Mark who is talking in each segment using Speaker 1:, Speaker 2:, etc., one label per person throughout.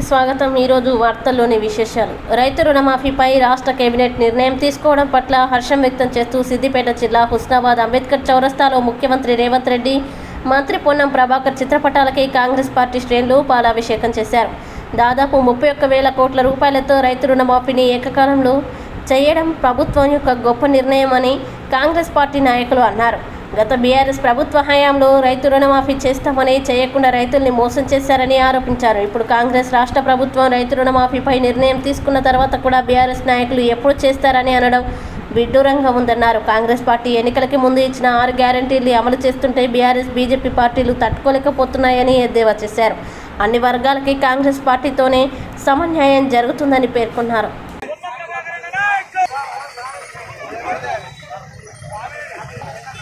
Speaker 1: న్యూస్కి స్వాగతం. ఈరోజు వార్తల్లోని విశేషాలు. రైతు రుణమాఫీపై రాష్ట్ర కేబినెట్ నిర్ణయం తీసుకోవడం పట్ల హర్షం వ్యక్తం చేస్తూ సిద్దిపేట జిల్లా హుస్నాబాద్ అంబేద్కర్ చౌరస్తాలో ముఖ్యమంత్రి రేవంత్ రెడ్డి మంత్రి పొన్నం ప్రభాకర్ చిత్రపటాలకి కాంగ్రెస్ పార్టీ శ్రేణులు పాలాభిషేకం చేశారు. దాదాపు ముప్పై ఒక్క వేల కోట్ల రూపాయలతో రైతు రుణమాఫీని ఏకకాలంలో చేయడం ప్రభుత్వం యొక్క గొప్ప నిర్ణయం అని కాంగ్రెస్ పార్టీ నాయకులు అన్నారు. గత బీఆర్ఎస్ ప్రభుత్వ హయాంలో రైతు రుణమాఫీ చేస్తామని చేయకుండా రైతుల్ని మోసం చేశారని ఆరోపించారు. ఇప్పుడు కాంగ్రెస్ రాష్ట్ర ప్రభుత్వం రైతు రుణమాఫీపై నిర్ణయం తీసుకున్న తర్వాత కూడా బీఆర్ఎస్ నాయకులు ఎప్పుడు చేస్తారని అనడం విడ్డూరంగా ఉందన్నారు. కాంగ్రెస్ పార్టీ ఎన్నికలకి ముందు ఇచ్చిన ఆరు గ్యారంటీలు అమలు చేస్తుంటే బీఆర్ఎస్ బీజేపీ పార్టీలు తట్టుకోలేకపోతున్నాయని ఎద్దేవా చేశారు. అన్ని వర్గాలకి కాంగ్రెస్ పార్టీతోనే సమన్యాయం జరుగుతుందని పేర్కొన్నారు.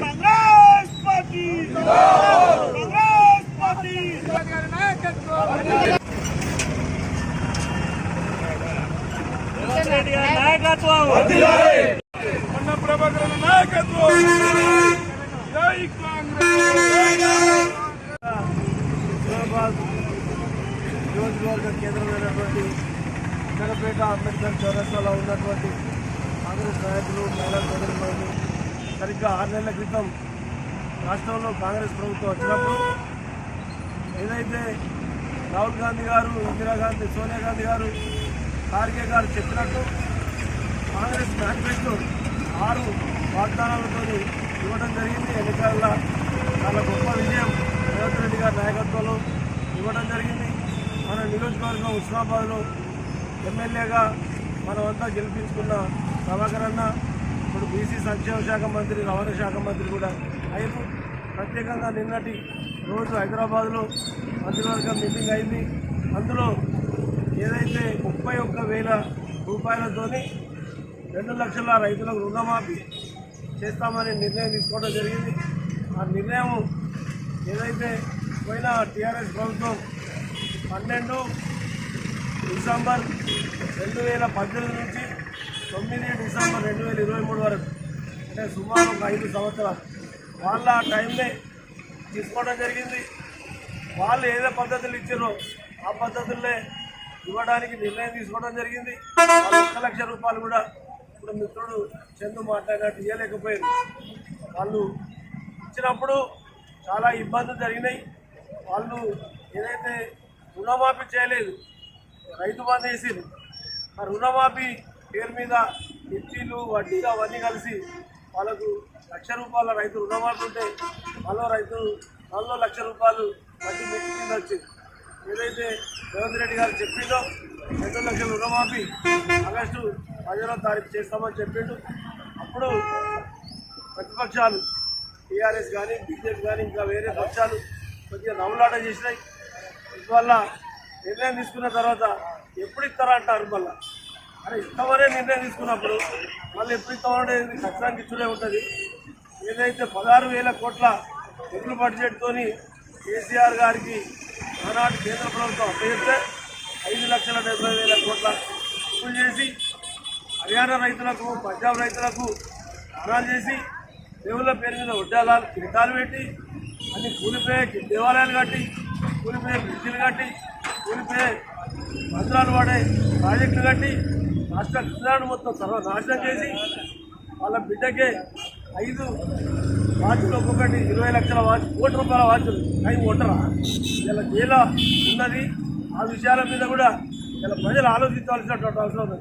Speaker 2: Congress party! Congress party! నాయకత్వం!
Speaker 3: నాయకత్వం! జై కాంగ్రెస్!
Speaker 2: హైదరాబాద్ నియోజకవర్గ కేంద్రమైనటువంటి నగరపేట అంబేద్కర్ చౌరస్తాలో ఉన్నటువంటి కాంగ్రెస్ నాయకులు మహిళా సోదరులు సరిగ్గా ఆరు నెలల క్రితం రాష్ట్రంలో కాంగ్రెస్ ప్రభుత్వం వచ్చినప్పుడు ఏదైతే రాహుల్ గాంధీ గారు ఇందిరాగాంధీ సోనియా గాంధీ గారు ఖార్గే గారు చెప్పినట్టు కాంగ్రెస్ మేనిఫెస్టో ఆరు వాగ్దానాలతో ఇవ్వడం జరిగింది. ఎన్నికల్లో చాలా గొప్ప విజయం రేవంత్ రెడ్డి గారి నాయకత్వంలో ఇవ్వడం జరిగింది. మన నియోజకవర్గం ఉస్మాబాద్లో ఎమ్మెల్యేగా మనమంతా గెలిపించుకున్న ప్రభాకర్ అన్న ఇప్పుడు బీసీ సంక్షేమ శాఖ మంత్రి రవాణా శాఖ మంత్రి కూడా ఆయన ప్రత్యేకంగా నిన్నటి రోజు హైదరాబాద్లో మంత్రివర్గం మీటింగ్ అయింది. అందులో ఏదైతే ముప్పై ఒక్క వేల రూపాయలతోని రెండు లక్షల రైతులకు రుణమాఫీ చేస్తామని నిర్ణయం తీసుకోవడం జరిగింది. ఆ నిర్ణయం ఏదైతే పోయిన టీఆర్ఎస్ ప్రభుత్వం పన్నెండు డిసెంబర్ రెండు వేల పద్దెనిమిది నుంచి తొమ్మిది డిసెంబర్ రెండు వేల ఇరవై మూడు వరకు అంటే సుమారు ఒక ఐదు సంవత్సరాలు. వాళ్ళ టైంనే తీసుకోవడం జరిగింది. వాళ్ళు ఏదో పద్ధతులు ఇచ్చారో ఆ పద్ధతులనే ఇవ్వడానికి నిర్ణయం తీసుకోవడం జరిగింది. ఒక ఒక్క లక్ష రూపాయలు కూడా ఇప్పుడు మిత్రుడు చందు మాట్లాడినట్టు ఇవ్వలేకపోయారు వాళ్ళు ఇచ్చినప్పుడు చాలా ఇబ్బందులు జరిగినాయి. వాళ్ళు ఏదైతే రుణమాఫీ చేయలేదు రైతు బంధు వేసింది ఆ రుణమాఫీ పేరు మీద మిర్చీలు వడ్డీలు అవన్నీ కలిసి వాళ్ళకు లక్ష రూపాయల రైతు రుణమాఫీ ఉంటే మరో రైతు నాలుగో లక్ష రూపాయలు వడ్డీ మిర్చి కింద వచ్చింది ఏదైతే రేవంత్ రెడ్డి గారు చెప్పిందో రెండు లక్షల రుణమాఫీ ఆగస్టు పదిహేనో తారీఖు చేస్తామని చెప్పిండు. అప్పుడు ప్రతిపక్షాలు టీఆర్ఎస్ కానీ బీజేపీ కానీ ఇంకా వేరే పక్షాలు కొద్దిగా నవ్వులాట చేసినాయి. ఇందువల్ల నిర్ణయం తీసుకున్న తర్వాత ఎప్పుడు ఇస్తారంటారు మళ్ళీ? అరే ఇస్తామనే నిర్ణయం తీసుకున్నప్పుడు మళ్ళీ ఎప్పుడు ఇస్తామనేది ఖచ్చితంగా ఇచ్చుడే ఉంటుంది. ఏదైతే పదహారు వేల కోట్ల నిధుల బడ్జెట్తోని కేసీఆర్ గారికి ఆనాటి కేంద్ర ప్రభుత్వం అప్పగిస్తే ఐదు లక్షల డెబ్బై వేల కోట్ల అప్పులు చేసి హర్యానా రైతులకు పంజాబ్ రైతులకు దానాలు చేసి దేవుళ్ళ పేరు మీద వడ్డాలాలు కిరీటాలు పెట్టి అన్ని కూలిపోయే దేవాలయాలు కట్టి కూలిపోయే బ్రిడ్జిలు కట్టి కూలిపోయే మంత్రాలు పడే ప్రాజెక్టులు కట్టి రాష్ట్ర ఖజాను మొత్తం సర్వనాశనం చేసి వాళ్ళ బిడ్డకే ఐదు వాచ్లు ఒక్కొక్కటి ఇరవై లక్షల వాచ్ కోటి రూపాయల వాచ్లు అవి కొట్టరా ఇలా జైలు ఉన్నది. ఆ విషయాల మీద కూడా ఇలా ప్రజలు ఆలోచించాల్సినటువంటి అవసరం ఉంది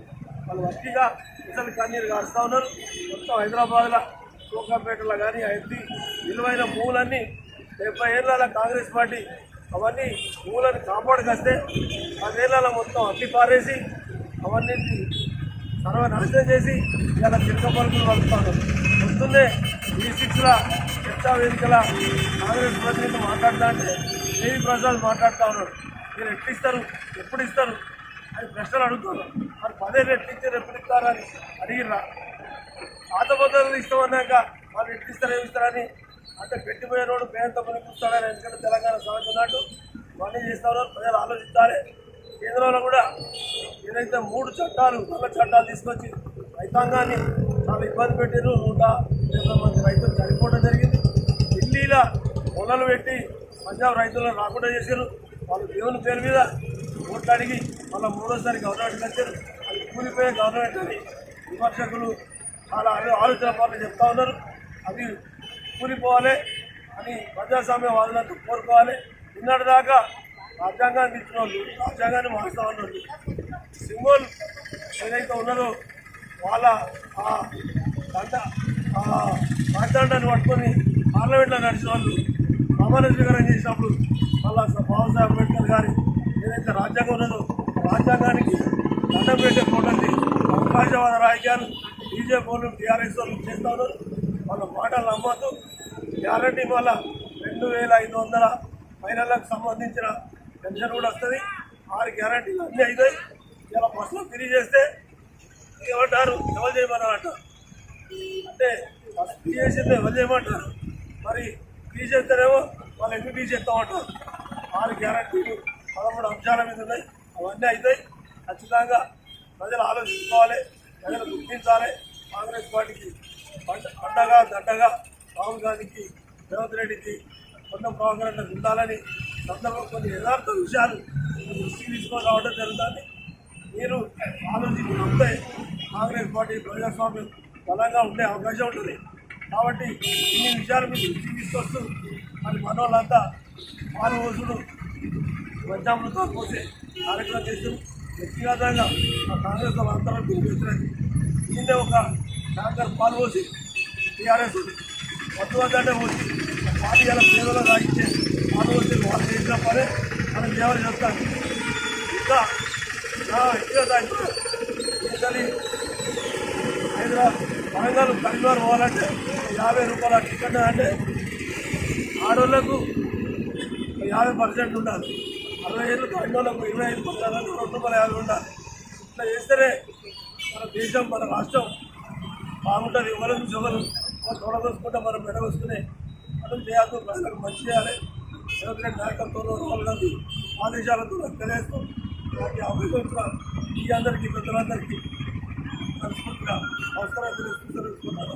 Speaker 2: వాళ్ళు వట్టిగా ఇతరులు కన్నీరు కారుస్తూ ఉన్నారు. మొత్తం హైదరాబాద్లో సోకాపేటలో కానీ అన్ని విలువైన భూములన్నీ డెబ్బై ఏళ్ళ కాంగ్రెస్ పార్టీ అవన్నీ భూములను కాపాడుకొస్తే పదేళ్ళ మొత్తం అట్టి పారేసి అవన్నీ సర్వనాశనం చేసి ఇలా చిన్న పలుకులు పలుకుతాను వస్తుందే ఈ సిక్స్ల చర్చా వేదికల కాంగ్రెస్ ప్రతినిధి మాట్లాడుతా అంటే దేవి ప్రసాద్ మాట్లాడుతూ ఉన్నాడు మీరు ఎట్లిస్తారు ఎప్పుడు ఇస్తారు? అని ప్రశ్నలు అడుగుతున్నారు మరి పదేళ్ళు ఎట్లు ఎప్పుడు ఇస్తారని అని అడిగిర్రా. పాత పద్ధతులు ఇస్తామన్నాక వాళ్ళు ఎట్లిస్తారు ఏమిస్తారని అంటే ఇస్తారని అంటే పెట్టిపోయినోడు పని పనిపిస్తాడని ఎందుకంటే తెలంగాణ సాగుతున్నట్టు ఇవన్నీ చేస్తా ప్రజలు ఆలోచించాలి కేంద్రంలో కూడా ఏదైతే మూడు చట్టాలు నల్ల చట్టాలు తీసుకొచ్చి రైతాంగాన్ని చాలా ఇబ్బంది పెట్టారు నూట డెబ్బై మంది రైతులు చనిపోవడం జరిగింది. ఢిల్లీలో పొలాలు పెట్టి పంజాబ్ రైతులను రాకుండా చేశారు. వాళ్ళు దేవుని పేరు మీద ఓట్లు అడిగి మళ్ళీ మూడోసారి గవర్నమెంట్ వచ్చారు. అది కూలిపోయే గవర్నమెంట్ అని విమర్శకులు చాలా ఆలోచన పనులు చెప్తా ఉన్నారు. అవి కూలిపోవాలి అని ప్రజాస్వామ్యవాదులంతా కోరుకోవాలి. నిన్నటిదాకా రాజ్యాంగాన్ని ఇచ్చిన వాళ్ళు రాజ్యాంగాన్ని మారుస్తా ఉన్నారు సింబల్ ఏదైతే ఉన్నారో వాళ్ళ ఆ దండ ఆ రాజ్యాంగాన్ని పట్టుకొని పార్లమెంట్లో నడిచిన వాళ్ళు ప్రమాణ స్వీకారం చేసినప్పుడు మళ్ళా బాబాసాహెబ్ అంబేద్కర్ గారి ఏదైతే రాజ్యాంగం ఉన్నదో రాజ్యాంగానికి దండం పెట్టే ఫోటోని అవకాశవాద రాజకీయాలు బీజేపీ వాళ్ళు టీఆర్ఎస్ వాళ్ళు చేస్తా ఉన్నారు. వాళ్ళ మాటలు నమ్మద్దు. గ్యారంటీ వల్ల రెండు వేల ఐదు వందల మహిళలకు సంబంధించిన పెన్షన్ కూడా వస్తుంది. ఆరు గ్యారంటీలు అన్నీ అవుతాయి ఇలా బస్సులో తిరిగి చేస్తే ఏమంటారు ఎవరు చేయమన్నారు అంటారు అంటే ఫస్ట్ చేసింది ఎవరు చేయమంటారు? మరి తీసేస్తేనేమో వాళ్ళు ఎందుకు తీసేస్తామంటారు ఆరు గ్యారంటీలు పదమూడు అంశాల మీద ఉన్నాయి. అవన్నీ అవుతాయి ఖచ్చితంగా ప్రజలు ఆలోచించుకోవాలి. ప్రజలు గుర్తించాలి. కాంగ్రెస్ పార్టీకి అండగా దండగా రాహుల్ గాంధీకి రేవంత్ రెడ్డికి కొంత ప్రోగ్రాంలు ఉండాలని సందర్భం కొన్ని యథార్థ విషయాలు. దృష్టికి తీసుకొని రావడం జరుగుతుంది. మీరు ఆలోచించుకుంటే కాంగ్రెస్ పార్టీ ప్రజాస్వామ్యం బలంగా ఉండే అవకాశం ఉంటుంది. కాబట్టి ఇన్ని విషయాలు మీరు దృష్టికి తీసుకొస్తూ మరి మనోళ్ళంతా పాల్గొసుడు పంచామృతో పోసే కార్యక్రమం చేస్తూ వ్యక్తిగతంగా మా కాంగ్రెస్ వాళ్ళంతా పిలిపించలేదు దీనిలో ఒక ట్యాంకర్ పాలు పోసి టీఆర్ఎస్ వద్దు వద్దంటే పోసి పాలు ఇలా పేదలో తాగితే పాలు పోసి వాళ్ళు చేసిన పనే మనం ఎవరు చెప్తాను ఇంకా నా వ్యక్తిగత అసలు హైదరాబాద్ వరంగల్ కరీంనగర్ పోవాలంటే యాభై రూపాయల టికెట్ అంటే ఆడవాళ్ళకు యాభై పర్సెంట్ ఉండాలి అరవై ఏళ్ళు కరీంనగర్లకు ఇరవై ఐదు పర్సెంట్ రెండు రూపాయల యాభై ఉండాలి ఇట్లా చేస్తేనే మన దేశం మన రాష్ట్రం బాగుంటుంది ఎవరు నుంచి ఎవరు తొడగొసుకుంటే మనం మెడగొసుకునే మనం చేయాలి ప్రజలకు మంచి చేయాలి ఎవరికైనా నాయకత్వంలో రాహుల్ గాంధీ ఆదేశాలతో నాకు తెలియస్తూ నాకు అవకాశం ఇచ్చిన మీ అందరికీ పెద్దలందరికీ మనస్ఫూర్తిగా అవసరం తెలుసుకుంటున్నాను